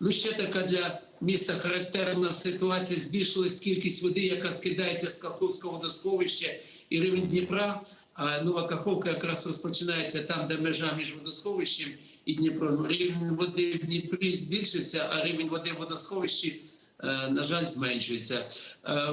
Ну, ще така для міста характерна ситуація. Збільшилась кількість води, яка скидається з Каховського водосховища і рівень Дніпра. А нова Каховка якраз розпочинається там, де межа між водосховищем і Дніпром. Рівень води в Дніпрі збільшився, а рівень води в водосховищі, е, на жаль, зменшується. Е,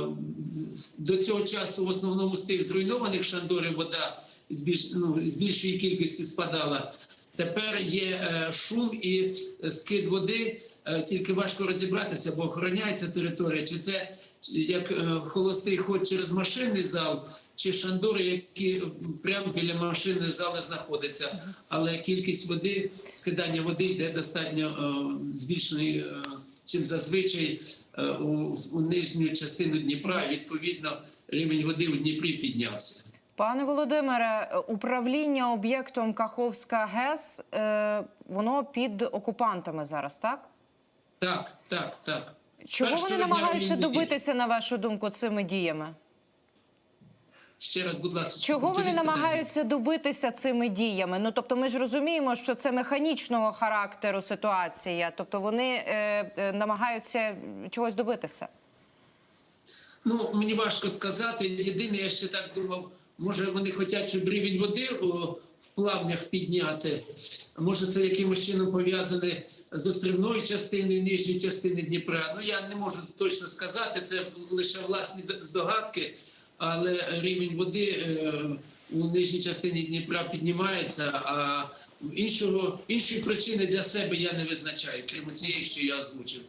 До цього часу в основному з тих зруйнованих шандорів вода з більш, ну, з більшої кількості спадала. Тепер є е, шум і скид води, е, тільки важко розібратися, бо охороняється територія, чи це як е, холостий ход через машинний зал, чи шандори, які прямо біля машинної зали знаходяться. Але кількість води, скидання води йде достатньо е, збільшений, е, чим зазвичай е, у, у нижню частину Дніпра. Відповідно, рівень води у Дніпрі піднявся. Пане Володимире, управління об'єктом Каховська ГЕС е, воно під окупантами зараз, так? Так, так, так. Чого вони намагаються добитися, на вашу думку, цими діями? Ще раз, будь ласка, Чого вони намагаються добитися цими діями? Ну тобто, ми ж розуміємо, що це механічного характеру ситуація, тобто вони е, е, намагаються чогось добитися. Ну, мені важко сказати. Єдине, я ще так думав, може вони хочуть, щоб рівень води в плавнях підняти. Може, це якимось чином пов'язане з острівною частиною, нижньої частини Дніпра. Ну, я не можу точно сказати, це лише власні здогадки, але рівень води е, у нижній частині Дніпра піднімається, а іншого, іншої причини для себе я не визначаю, крім цієї, що я озвучив.